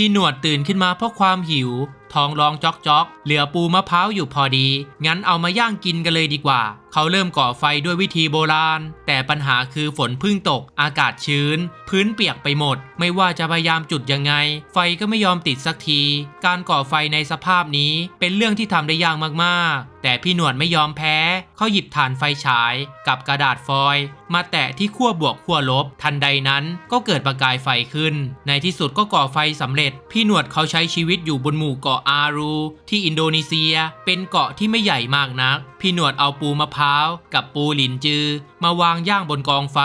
พี่หนวดตื่นขึ้นมาเพราะความหิว ท้องร้องจอกจอกเหลือปูมะพร้าวอยู่พอดี งั้นเอามาย่างกินกันเลยดีกว่า เขาเริ่มก่อไฟด้วยวิธีโบราณ แต่ปัญหาคือฝนพึ่งตก อากาศชื้น พื้นเปียกไปหมด ไม่ว่าจะพยายามจุดยังไง ไฟก็ไม่ยอมติดสักที การก่อไฟในสภาพนี้เป็นเรื่องที่ทำได้ยากมากๆ แต่พี่หนวดไม่ยอมแพ้ เขาหยิบถ่านไฟฉาย กับกระดาษฟอยล์มาแตะที่ขั้วบวกขั้วลบ ทันใดนั้นก็เกิดประกายไฟขึ้น ในที่สุดก็ก่อไฟสำเร็จ พี่หนวดเขาใช้ชีวิตอยู่บนหมู่เกาะอารู ที่อินโดนีเซีย เป็นเกาะที่ไม่ใหญ่มากนัก พี่หนวดเอาปูมะพร้าว กับปูหลินจือ มาวางย่างบนกองไฟ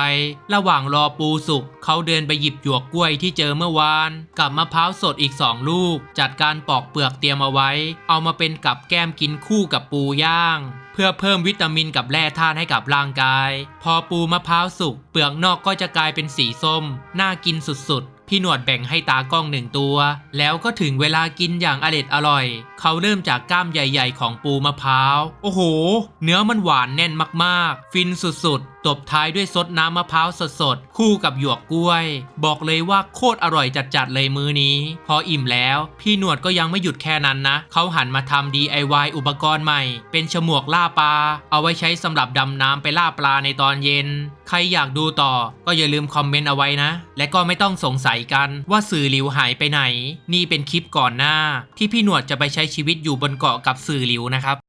ระหว่างรอปูสุกเขาเดินไปหยิบหยวกกล้วยที่เจอเมื่อวาน กับมะพร้าวสดอีกสองลูก จัดการปอกเปลือกเตรียมเอาไว้ เอามาเป็นกับแก้มกินคู่กับปูย่าง เพื่อเพิ่มวิตามินกับแร่ธาตุให้กับร่างกาย พอปูมะพร้าวสุกเปลือกนอกก็จะกลายเป็นสีส้ม น่ากินสุดๆ พี่หนวดแบ่งให้ตากล้องหนึ่งตัว แล้วก็ถึงเวลากินอย่างอร็ดอร่อย เขาเริ่มจากก้ามใหญ่ ๆ ของปูมะพร้าว โอ้โห เนื้อมันหวานแน่นมากๆ ฟินสุดๆ ตบท้ายด้วยซดน้ำมะพร้าวสดๆ คู่กับหยวกกล้วย บอกเลยว่าโคตรอร่อยจัดๆเลยมื้อนี้ พออิ่มแล้ว พี่หนวดก็ยังไม่หยุดแค่นั้นนะ เขาหันมาทำ DIY อุปกรณ์ใหม่ เป็นฉมวกล่าปลา เอาไว้ใช้สำหรับดำน้ำไปล่าปลาในตอนเย็น ใครอยากดูต่อก็อย่าลืมคอมเมนต์เอาไว้นะ และก็ไม่ต้องสงสัยกันว่าสื่อหลิวหายไปไหน นี่เป็นคลิปก่อนหน้า ที่พี่หนวดจะไปใช้ชีวิตอยู่บนเกาะกับสื่อหลิวนะครับ